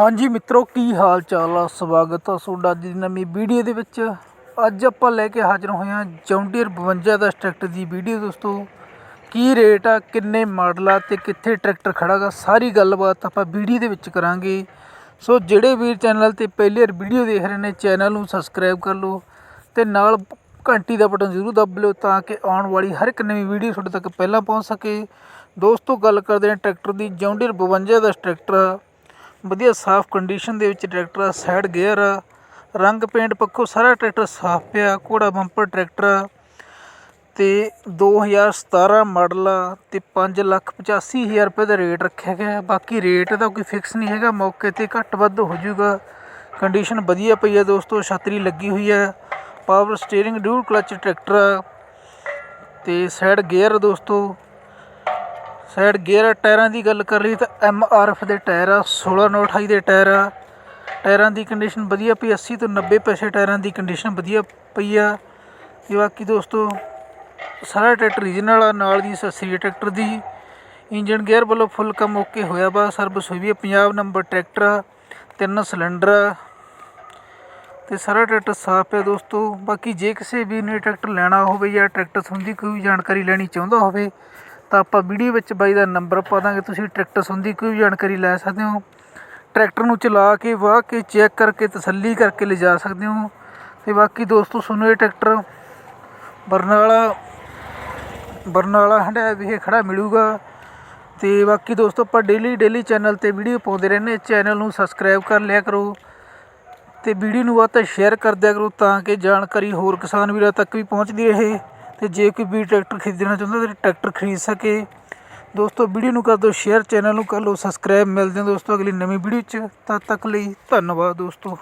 ਹਾਂਜੀ ਮਿੱਤਰੋ, ਕੀ ਹਾਲ ਚਾਲ ਆ? ਸਵਾਗਤ ਆ ਤੁਹਾਡਾ ਅੱਜ ਦੀ ਨਵੀਂ ਵੀਡੀਓ ਦੇ ਵਿੱਚ। ਅੱਜ ਆਪਾਂ ਲੈ ਕੇ ਹਾਜ਼ਰ ਹੋਏ ਹਾਂ ਜੌਂਡੀਅਰ 52 ਦਾ ਟਰੈਕਟਰ ਦੀ ਵੀਡੀਓ ਦੋਸਤੋ। ਕੀ ਰੇਟ ਆ, ਕਿੰਨੇ ਮਾਡਲ ਆ ਤੇ ਕਿੱਥੇ ਟਰੈਕਟਰ ਖੜਾਗਾ ਸਾਰੀ ਗੱਲਬਾਤ ਆਪਾਂ ਵੀਡੀਓ ਦੇ ਵਿੱਚ ਕਰਾਂਗੇ। ਸੋ ਜਿਹੜੇ ਵੀਰ ਚੈਨਲ ਤੇ ਪਹਿਲੀ ਵਾਰ ਵੀਡੀਓ ਦੇਖ ਰਹੇ ਨੇ, ਚੈਨਲ ਨੂੰ ਸਬਸਕ੍ਰਾਈਬ ਕਰ ਲਓ ਤੇ ਨਾਲ ਘੰਟੀ ਦਾ ਬਟਨ ਜ਼ਰੂਰ ਦਬ ਲਿਓ ਤਾਂ ਕਿ ਆਉਣ ਵਾਲੀ ਹਰ ਇੱਕ ਨਵੀਂ ਵੀਡੀਓ ਤੁਹਾਡੇ ਤੱਕ ਪਹਿਲਾਂ ਪਹੁੰਚ ਸਕੇ। ਦੋਸਤੋ, ਗੱਲ ਕਰਦੇ ਹਾਂ ਟਰੈਕਟਰ ਦੀ, ਜੌਂਡੀਅਰ 52 ਦਾ ਟਰੈਕਟਰ ਵਧੀਆ ਸਾਫ਼ ਕੰਡੀਸ਼ਨ ਦੇ ਵਿੱਚ ਟਰੈਕਟਰ ਆ ਸਾਈਡ ਗੇਅਰ ਆ ਰੰਗ ਪੇਂਟ ਪੱਖੋਂ ਸਾਰਾ ਟਰੈਕਟਰ ਸਾਫ਼ ਪਿਆ, ਘੋੜਾ ਬੰਪਰ ਟਰੈਕਟਰ ਆ ਤੇ 2017 ਮਾਡਲ ਆ ਤੇ 585000 ਰੁਪਏ ਦਾ ਰੇਟ ਰੱਖਿਆ ਗਿਆ। ਬਾਕੀ ਰੇਟ ਦਾ ਕੋਈ ਫਿਕਸ ਨਹੀਂ ਹੈਗਾ, ਮੌਕੇ ਤੇ ਘੱਟ ਵੱਧ ਹੋ ਜਾਊਗਾ। ਕੰਡੀਸ਼ਨ ਵਧੀਆ ਪਈ ਆ ਦੋਸਤੋ, ਛਤਰੀ ਲੱਗੀ ਹੋਈ ਆ power steering dual clutch tractor ਆ ਤੇ ਸਾਈਡ ਗੇਅਰ ਦੋਸਤੋ ਸਾਈਡ ਗੇਅਰ ਟਾਇਰਾਂ ਦੀ ਗੱਲ ਕਰ ਲਈ ਤਾਂ ਐਮ ਆਰ ਐਫ ਦੇ ਟਾਇਰ ਆ 16 ਨੌ 28 ਦੇ ਟਾਇਰ ਆ। ਟਾਇਰਾਂ ਦੀ ਕੰਡੀਸ਼ਨ ਵਧੀਆ ਪਈ 80 ਤੋਂ 90 ਪੈਸੇ ਟਾਇਰਾਂ ਦੀ ਕੰਡੀਸ਼ਨ ਵਧੀਆ ਪਈ ਆ। ਤੇ ਬਾਕੀ ਦੋਸਤੋ, ਸਾਰਾ ਟਰੈਕਟਰ ਰੀਜਨਲ ਆ, ਨਾਲ ਦੀ ਸਸਰੀ ਟਰੈਕਟਰ ਦੀ। ਇੰਜਨ ਗੇਅਰ ਵੱਲੋਂ ਫੁੱਲ ਕੰਮ ਓਕੇ ਹੋਇਆ ਵਾ ਸਰਵਿਸ ਹੋਈ ਵੀ ਹੈ ਪੰਜਾਬ ਨੰਬਰ ਟਰੈਕਟਰ ਆ, ਤਿੰਨ ਸਿਲੰਡਰ ਆ। ਤੇ ਸਾਰਾ ਟਰੈਕਟਰ ਸਾਫ਼ ਹੈ ਦੋਸਤੋ। ਬਾਕੀ ਜੇ ਕਿਸੇ ਵੀ ਨੇ ਟਰੈਕਟਰ ਲੈਣਾ ਹੋਵੇ ਜਾਂ ਟਰੈਕਟਰ ਸੰਬੰਧੀ ਕੋਈ ਵੀ ਜਾਣਕਾਰੀ ਲੈਣੀ ਚਾਹੁੰਦਾ ਹੋਵੇ ਤਾਂ ਆਪਾਂ ਵੀਡੀਓ ਵਿੱਚ ਬਾਈ ਦਾ ਨੰਬਰ ਪਾ ਦਾਂਗੇ, ਤੁਸੀਂ ਟਰੈਕਟਰ ਸੰਬੰਧੀ ਕੋਈ ਵੀ ਜਾਣਕਾਰੀ ਲੈ ਸਕਦੇ ਹੋ। ਟਰੈਕਟਰ ਨੂੰ ਚਲਾ ਕੇ, ਵਾਹ ਕੇ ਚੈੱਕ ਕਰਕੇ, ਤਸੱਲੀ ਕਰਕੇ ਲਿਜਾ ਸਕਦੇ ਹੋ। ਤੇ ਬਾਕੀ ਦੋਸਤੋ, ਸੁਣੋ ਇਹ ਟਰੈਕਟਰ। ਬਰਨਾਲਾ ਬਰਨਾਲਾ ਹੰਡਾਇਆ ਵਿਖੇ ਖੜਾ ਮਿਲੂਗਾ। ਤੇ ਬਾਕੀ ਦੋਸਤੋ, ਆਪਾਂ ਡੇਲੀ ਡੇਲੀ ਚੈਨਲ ਤੇ ਵੀਡੀਓ ਪਾਉਂਦੇ ਰਹਿੰਦੇ ਚੈਨਲ ਨੂੰ ਸਬਸਕ੍ਰਾਈਬ ਕਰ ਲਿਆ ਕਰੋ। ਤੇ ਵੀਡੀਓ ਨੂੰ ਵੱਧ ਤੋਂ ਸ਼ੇਅਰ ਕਰ ਦਿਆ ਕਰੋ, ਤਾਂ ਕਿ ਜਾਣਕਾਰੀ ਹੋਰ ਕਿਸਾਨ ਵੀਰਾਂ ਤੱਕ ਵੀ ਪਹੁੰਚਦੀ ਰਹੇ। ਅਤੇ ਜੇ ਕੋਈ ਵੀ ਟਰੈਕਟਰ ਖਰੀਦਣਾ ਚਾਹੁੰਦਾ ਤਾਂ ਟਰੈਕਟਰ ਖਰੀਦ ਸਕੇ। ਦੋਸਤੋ, ਵੀਡੀਓ ਨੂੰ ਕਰ ਦਿਓ ਸ਼ੇਅਰ, ਚੈਨਲ ਨੂੰ ਕਰ ਲਓ ਸਬਸਕ੍ਰਾਈਬ। ਮਿਲਦੇ ਹਾਂ ਦੋਸਤੋ ਅਗਲੀ ਨਵੀਂ ਵੀਡੀਓ 'ਚ। ਤਦ ਤੱਕ ਲਈ ਧੰਨਵਾਦ ਦੋਸਤੋ।